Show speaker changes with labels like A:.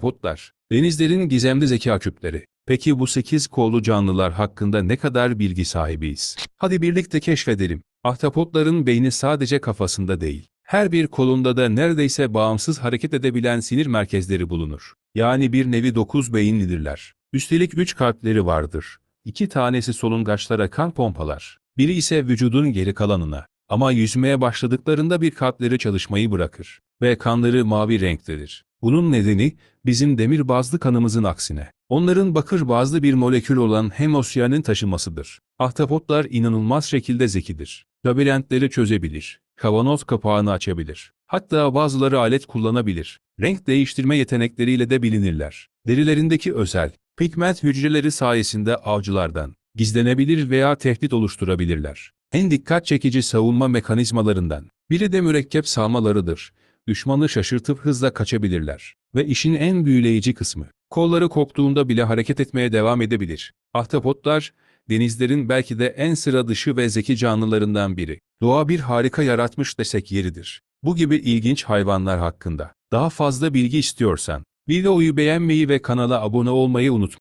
A: Potlar, denizlerin gizemli zeka küpleri. Peki bu 8 kollu canlılar hakkında ne kadar bilgi sahibiyiz? Hadi birlikte keşfedelim. Ahtapotların beyni sadece kafasında değil. Her bir kolunda da neredeyse bağımsız hareket edebilen sinir merkezleri bulunur. Yani bir nevi 9 beyinlidirler. Üstelik 3 kalpleri vardır. İki tanesi solungaçlara kan pompalar. Biri ise vücudun geri kalanına. Ama yüzmeye başladıklarında bir kalpleri çalışmayı bırakır ve kanları mavi renktedir. Bunun nedeni bizim demir bazlı kanımızın aksine. Onların bakır bazlı bir molekül olan hemosyanin taşımasıdır. Ahtapotlar inanılmaz şekilde zekidir. Labirentleri çözebilir. Kavanoz kapağını açabilir. Hatta bazıları alet kullanabilir. Renk değiştirme yetenekleriyle de bilinirler. Derilerindeki özel, pigment hücreleri sayesinde avcılardan gizlenebilir veya tehdit oluşturabilirler. En dikkat çekici savunma mekanizmalarından biri de mürekkep salmalarıdır. Düşmanı şaşırtıp hızla kaçabilirler. Ve işin en büyüleyici kısmı, kolları koptuğunda bile hareket etmeye devam edebilir. Ahtapotlar, denizlerin belki de en sıra dışı ve zeki canlılarından biri. Doğa bir harika yaratmış desek yeridir. Bu gibi ilginç hayvanlar hakkında daha fazla bilgi istiyorsan, videoyu beğenmeyi ve kanala abone olmayı unutma.